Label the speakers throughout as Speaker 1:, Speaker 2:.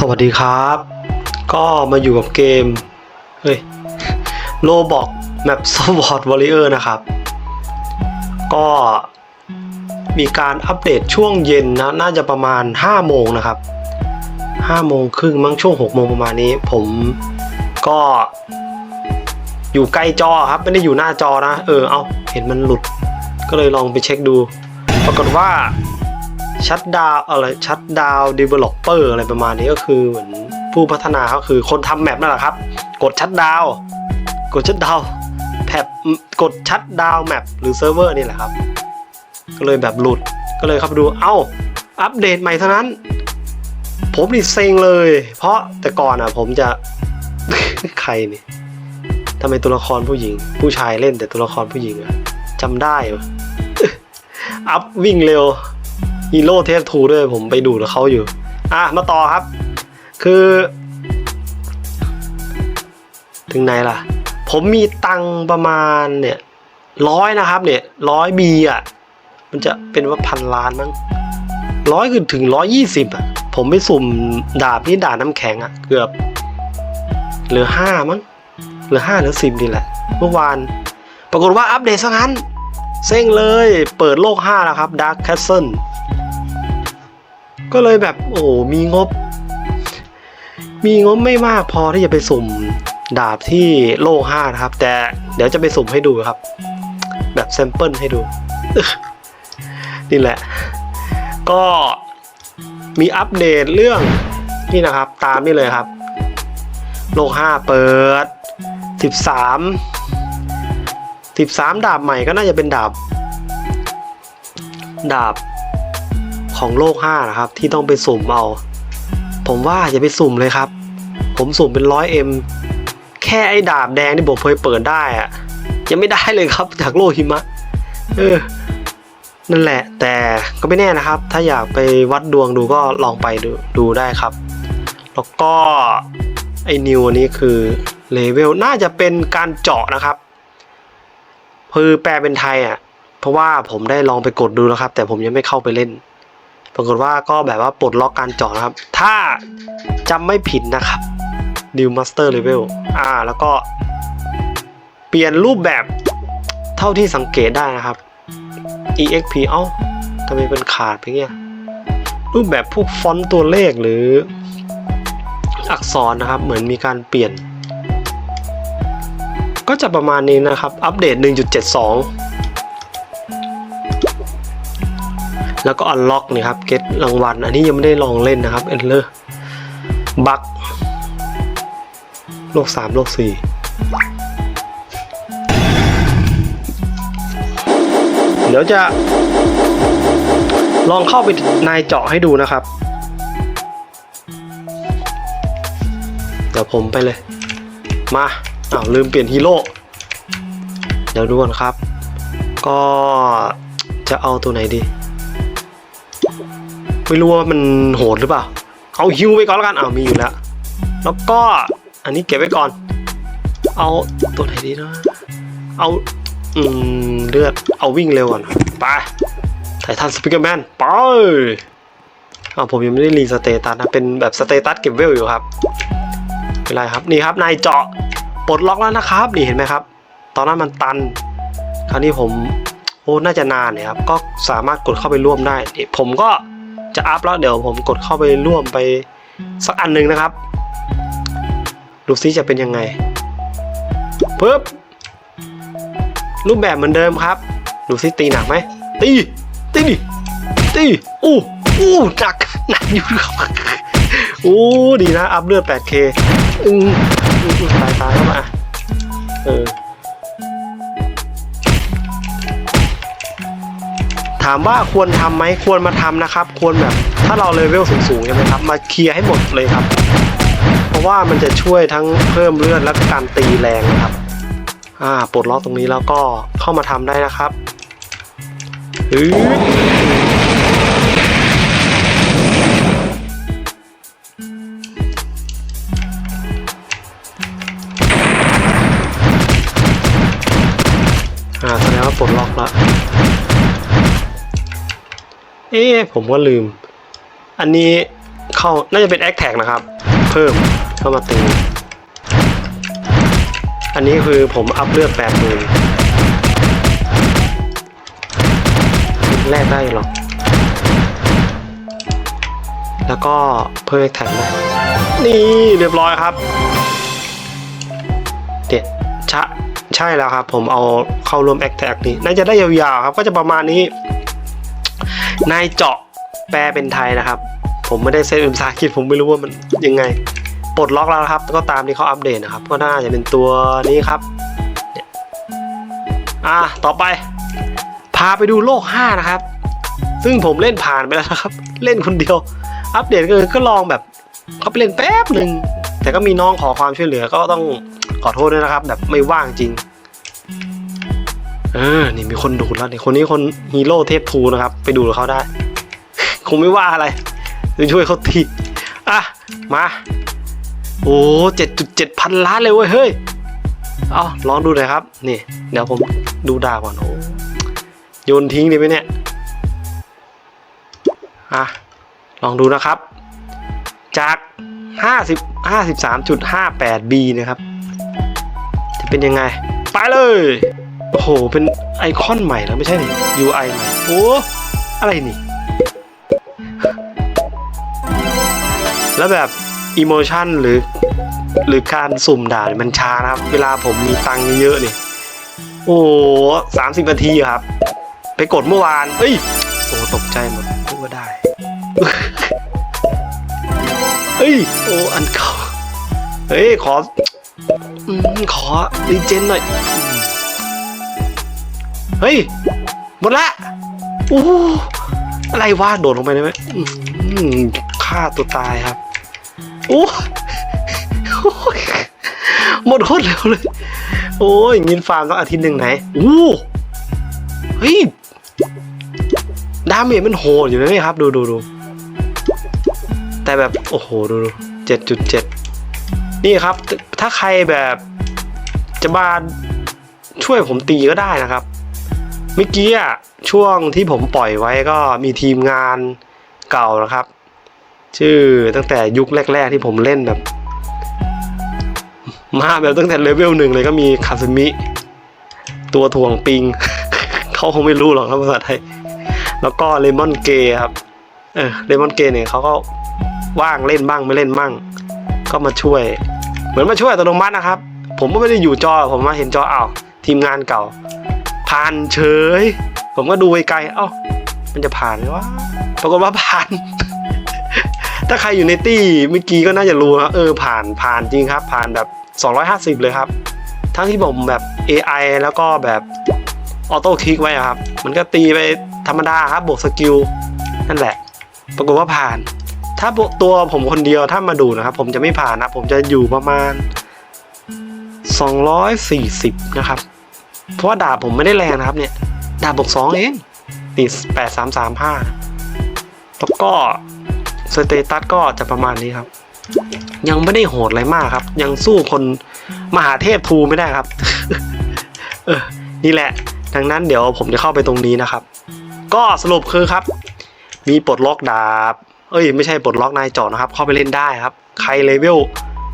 Speaker 1: สวัสดีครับ ก็มาอยู่กับเกม เฮ้ยโลบอกแมปสวอตวอริเออร์นะครับ ก็มีการอัปเดตช่วงเย็นนะ น่าจะประมาณ 5 โมงนะครับ5โมงครึ่งมั้งช่วง 6 โมงประมาณนี้ ผมก็อยู่ใกล้จอครับ ไม่ได้อยู่หน้าจอนะ เออ เอาเห็นมันหลุด ก็เลยลองไปเช็คดู ปรากฏว่า ชัดดาวอะไรชัดดาวเดเวลลอปเปอร์อะไรประมาณนี้ก็คือเหมือนผู้พัฒนาก็คือคนทำแมปนั่นแหละครับ กดชัดดาวกดชัดดาวแพปกดชัดดาวแมปหรือเซิร์ฟเวอร์นี่แหละครับ ก็เลยแบบหลุดก็เลยเข้าไปดูเอ้า อัปเดตใหม่เท่านั้น ผมนี่เซ็งเลย เพราะแต่ก่อนอะผมจะใครนี่ทำไมตัวละครผู้หญิง ผู้ชายเล่นแต่ตัวละครผู้หญิงอะจำได้อัพวิ่งเร็ว ฮีโร่เทพทูด้วยผมไปดูกับเขาอยู่ อะ มาต่อครับ คือ ถึงไหนล่ะ ผมมีตังประมาณเนี่ยร้อยนะครับ เนี่ยร้อยบีอะ มันจะเป็นว่าพันล้านมั้งร้อยคือถึงร้อยยี่สิบอะ ผมไปสุ่มดาบนี่ดาบน้ำแข็งอะ เกือบเหลือห้ามั้งเหลือห้าเหลือสิบนี่แหละ เมื่อวาน ปรากฏว่าอัปเดตซะงั้น เซ็งเลย เปิดโลก 5 แล้วครับ Dark Castle ก็เลยแบบโอ้มีงบ มีงบไม่มากพอที่จะไปสุ่มดาบที่โลก5นะครับ แต่เดี๋ยวจะไปสุ่มให้ดูครับ แบบแซมเปิลให้ดู นี่แหละ ก็มีอัปเดตเรื่องนี่นะครับ ตามนี่เลยครับ โลก5เปิด 13 13 ดาบใหม่ก็น่าจะเป็นดาบ ดาบ ของโลก5นะครับ ที่ต้องไปสุ่มเอา ผมว่าอย่าไปสุ่มเลยครับ ผมสุ่มเป็นร้อยเอ็มแค่ไอ้ดาบแดงที่ผมเคยเปิดได้อะยังไม่ได้เลยครับจากโลกหิมะ เออ นั่นแหละ แต่ก็ไม่แน่นะครับ ถ้าอยากไปวัดดวงดูก็ลองไปดูดูได้ครับ แล้วก็ไอ้นิวอันนี้คือเลเวลน่าจะเป็นการเจาะนะครับคือแปลเป็นไทยอะ เพราะว่าผมได้ลองไปกดดูแล้วครับ แต่ผมยังไม่เข้าไปเล่น ปรากฏว่าก็แบบว่าปลดล็อกการเจาะนะครับ ถ้าจำไม่ผิดนะครับ New Master Level อ่า แล้วก็เปลี่ยนรูปแบบเท่าที่สังเกตได้นะครับ EXP เอ้าทำไมเป็นขาดไปเงี้ยรูปแบบพวกฟอนต์ตัวเลขหรืออักษรนะครับ เหมือนมีการเปลี่ยน ก็จะประมาณนี้นะครับ อัปเดต 1.72 แล้วก็อันล็อกนี่ครับเก็ตรางวัลอันนี้ยังไม่ได้ลองเล่นนะครับเอนเลอร์บักโลก3โลก4เดี๋ยวจะลองเข้าไปนายเจาะให้ดูนะครับ เดี๋ยวผมไปเลย มาอ้าวลืมเปลี่ยนฮีโร่ เดี๋ยวดูก่อนครับ ก็จะเอาตัวไหนดี ไม่รู้ว่ามันโหดหรือเปล่า เอาฮิวไปก่อนแล้วกันอ้าวมีอยู่แล้ว แล้วก็อันนี้เก็บไว้ก่อน เอาตัวไหนดีนะเอาอืมเลือดเอาวิ่งเร็วก่อนไปไททันสปิเกอร์แมนไปอ้าวผมยังไม่ได้รีสเตตัสนะเป็นแบบสเตตัสเก็บเวลอยู่ครับเป็นไรครับนี่ครับนายเจาะปลดล็อกแล้วนะครับนี่เห็นไหมครับ ตอนนั้นมันตัน คราวนี้ผมโอ้น่าจะนานเนี่ยครับก็สามารถกดเข้าไปร่วมได้ผมก็ จะอัพแล้วเดี๋ยวผมกดเข้าไปร่วมไปสักอันหนึ่งนะครับ ดูซิจะเป็นยังไงปึ๊บรูปแบบเหมือนเดิมครับ ดูซิตีหนักไหมตีตีดิตีอู้อู้หนักหนักอยู่ครับโอ้ดีนะ อัพเลือด 8K อืมอืมอืมตายตายเข้ามาเออ ถามว่าควรทำไหมควรมาทำนะครับ ควรแบบถ้าเราเลเวลสูงๆใช่ไหมครับ มาเคลียร์ให้หมดเลยครับ เพราะว่ามันจะช่วยทั้งเพิ่มเลือดและการตีแรงนะครับ อ่าปลดล็อกตรงนี้แล้วก็เข้ามาทำได้นะครับอืออ่าแสดงว่าปลดล็อกแล้ว อ๊ผมก็ลืม อันนี้เข้าน่าจะเป็นแอคแท็กนะครับ เพิ่มเข้ามาตีอันนี้คือผมอัพเลือดแปดหมื่นแลกได้หรอก แล้วก็เพิ่มแอคแท็กนะนี่เรียบร้อยครับเด็ดชะใช่แล้วครับ ผมเอาเข้าร่วมแอคแท็กนี้น่าจะได้ยาวๆครับ ก็จะประมาณนี้ นายเจาะแปลเป็นไทยนะครับ ผมไม่ได้เซตเป็นภาษาอังกฤษผมไม่รู้ว่ามันยังไง ปลดล็อกแล้วครับ ก็ตามที่เขาอัปเดตนะครับ ก็น่าจะเป็นตัวนี้ครับอะต่อไป พาไปดูโลก 5 นะครับ ซึ่งผมเล่นผ่านไปแล้วนะครับ เล่นคนเดียว อัปเดตก็ก็ลองแบบเขาไปเล่นแป๊บหนึ่งแต่ก็มีน้องขอความช่วยเหลือก็ต้องขอโทษด้วยนะครับ แบบไม่ว่างจริง เออ นี่มีคนดูดแล้วนี่คนนี้คนฮีโร่เทพทูนะครับ ไปดูเขาได้ คงไม่ว่าอะไรช่วยเขาทีอะ มา โอ้เจ็ดจุดเจ็ดพันล้านเลยเว้ย เฮ้ย เอาลองดูหน่อยครับ นี่ เดี๋ยวผมดูดาก่อนโอ้โยนทิ้งดีไหมเนี่ย อะ ลองดูนะครับ จากห้าสิบห้าสิบสามจุดห้าแปดบีนะครับ จะเป็นยังไง ไปเลย โอ้โห เป็นไอคอนใหม่แล้วไม่ใช่นี่ UI ใหม่ โอ้ อะไรนี่ แล้วแบบอิโมชันหรือ หรือการสุ่มด่ามันช้านะครับ เวลาผมมีตังเยอะๆนี่โอ้สามสิบนาทีครับ ไปกดเมื่อวาน เอ้ย โอ้ตกใจหมดพูดว่าได้เฮ้ย โอ้อันเก่าเฮ้ย ขอขอรีเจนหน่อย เฮ้ย หมดละโอ้อะไรวะโดดลงไปได้ไหมฆ่าตัวตายครับโอ้โอ้ยหมดโคตรเร็วเลย โอ้ยงินฟาร์มต้องอาทิตย์หนึ่งไหนโอ้เฮ้ยดาเมจมันโหดอยู่นะนี่ครับ ดูดูดูแต่แบบ โอ้โห ดูดูเจ็ดจุดเจ็ดนี่ครับ ถ้าใครแบบจะมาช่วยผมตีก็ได้นะครับ เมื่อกี้อะช่วงที่ผมปล่อยไว้ก็มีทีมงานเก่านะครับ ชื่อตั้งแต่ยุคแรก ๆ ที่ผมเล่นแบบ มาแบบตั้งแต่เลเวลหนึ่งเลยก็มีคาซึมิ ตัวถ่วงปิง เขาคงไม่รู้หรอกครับภาษาไทย แล้วก็เลมอนเกย์ครับ เออเลมอนเกย์เนี่ยเขาก็ว่างเล่นบ้างไม่เล่นบ้าง ก็มาช่วย เหมือนมาช่วยอัตโนมัตินะครับ ผมก็ไม่ได้อยู่จอผมมาเห็นจออ้าวทีมงานเก่า ผ่านเฉย ผมก็ดูไกลๆเอ้ามันจะผ่านไหมวะปรากฏว่าผ่าน ถ้าใครอยู่ในตี้เมื่อกี้ก็น่าจะรู้ครับเออผ่านผ่านจริงครับ ผ่านแบบ 250 เลยครับ ทั้งที่ผมแบบ AI แล้วก็แบบออโต้คลิกไว้ครับ มันก็ตีไปธรรมดาครับบวกสกิลนั่นแหละ ปรากฏว่าผ่าน ถ้าตัวผมคนเดียวถ้ามาดูนะครับ ผมจะไม่ผ่านนะ ผมจะอยู่ประมาณ 240 นะครับ เพราะว่าดาบผมไม่ได้แรงนะครับ เนี่ย ดาบบวกสองเองนี่แปดสามสามห้าแล้วก็สเตตัสก็จะประมาณนี้ครับ ยังไม่ได้โหดอะไรมากครับ ยังสู้คนมหาเทพทูไม่ได้ครับ เออ นี่แหละ ดังนั้นเดี๋ยวผมจะเข้าไปตรงนี้นะครับ ก็สรุปคือครับ มีปลดล็อกดาบ เอ้ย ไม่ใช่ปลดล็อกนายจอนะครับ เข้าไปเล่นได้ครับ ใครเลเวล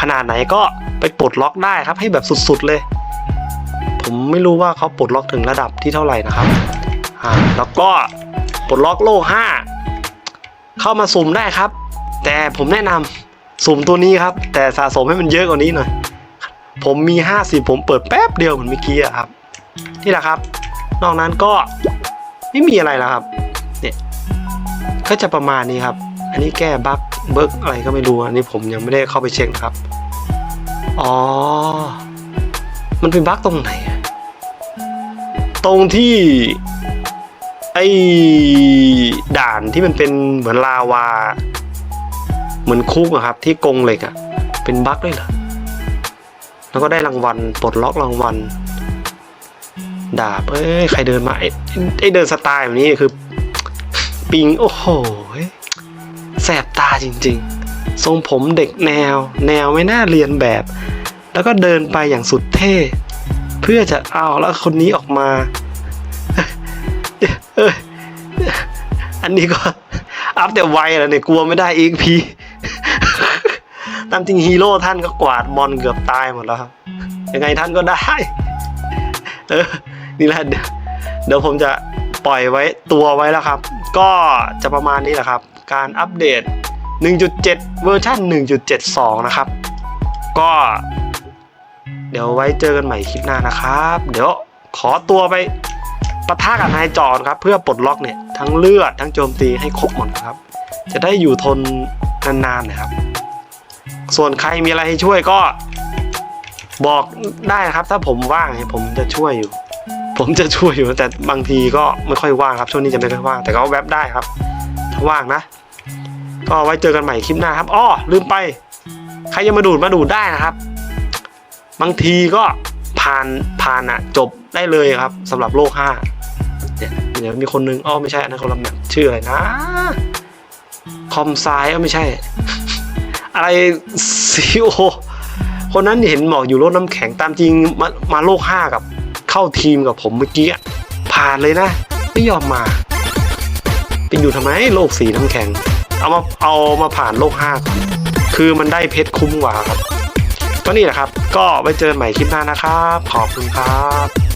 Speaker 1: ขนาดไหนก็ไปปลดล็อกได้ครับ ให้แบบสุดๆเลย ผมไม่รู้ว่าเขาปลดล็อกถึงระดับที่เท่าไหร่นะครับ อ่า แล้วก็ปลดล็อกโล่ห้าเข้ามาสุ่มได้ครับ แต่ผมแนะนำสุ่มตัวนี้ครับ แต่สะสมให้มันเยอะกว่านี้หน่อย ผมมี 50 ผมเปิดแป๊บเดียวเหมือนเมื่อกี้ครับ นี่แหละครับ นอกนั้นก็ไม่มีอะไรแล้วครับ เนี่ยก็จะประมาณนี้ครับ อันนี้แก้บั๊กเบิร์กอะไรก็ไม่รู้ อันนี้ผมยังไม่ได้เข้าไปเช็คครับ อ๋อ มันเป็นบั๊กตรงไหนอะ ตรงที่ไอ้ด่านที่มันเป็นเหมือนลาวา เหมือนคุกอะครับ ที่กงเหล็กอะเป็นบั๊กด้วยเหรอแล้วก็ได้รางวัลปลดล็อกรางวัลดาบเอ้ยใครเดินมาไอ้ไอ้เดินสไตล์แบบนี้คือ ปิงโอ้โหแสบตาจริง ๆ ทรงผมเด็กแนว แนวไม่น่าเรียนแบบ แล้วก็เดินไปอย่างสุดเท่ เพื่อจะเอาแล้วคนนี้ออกมาเอออันนี้ก็อัพแต่ไวแล้วเนี่ยกลัวไม่ได้อีกพีตามจริงฮีโร่ท่านก็กวาดมอนเกือบตายหมดแล้วครับ ยังไงท่านก็ได้ เออ นี่แหละเดี๋ยวผมจะปล่อยไว้ตัวไว้แล้วครับ ก็จะประมาณนี้แหละครับ การอัปเดต 1.7 เวอร์ชัน1.72 นะครับ ก็ เดี๋ยวไว้เจอกันใหม่คลิปหน้านะครับ เดี๋ยวขอตัวไปปะทะกับนายจอนครับ เพื่อปลดล็อกเนี่ยทั้งเลือดทั้งโจมตีให้ครบหมดครับ จะได้อยู่ทนนานๆนะครับ ส่วนใครมีอะไรให้ช่วยก็บอกได้นะครับ ถ้าผมว่างเนี่ยผมจะช่วยอยู่ ผมจะช่วยอยู่แต่บางทีก็ไม่ค่อยว่างครับช่วงนี้จะไม่ค่อยว่างแต่ก็แวบได้ครับ ถ้าว่างนะ ก็ไว้เจอกันใหม่คลิปหน้าครับอ้อลืมไป ใครยังมาดูดมาดูดได้นะครับ บางทีก็ผ่านผ่านอะจบได้เลยครับสำหรับโลกห้าเดี๋ยวมีคนนึงอ้อไม่ใช่อันนั้นคนละแบบชื่ออะไรนะ คอมไซเออไม่ใช่ อะไรซีโอคนนั้นเห็นหมอกอยู่โลกน้ำแข็งตามจริงมามาโลกห้ากับ เข้าทีมกับผมเมื่อกี้ผ่านเลยนะ ไม่ยอมมาไปอยู่ทำไมโลกสีน้ำแข็ง เอามาเอามาผ่านโลกห้าคือมันได้เพชรคุ้มกว่าครับ ก็นี่แหละครับ ก็ไว้เจอกันใหม่คลิปหน้านะครับ ขอบคุณครับ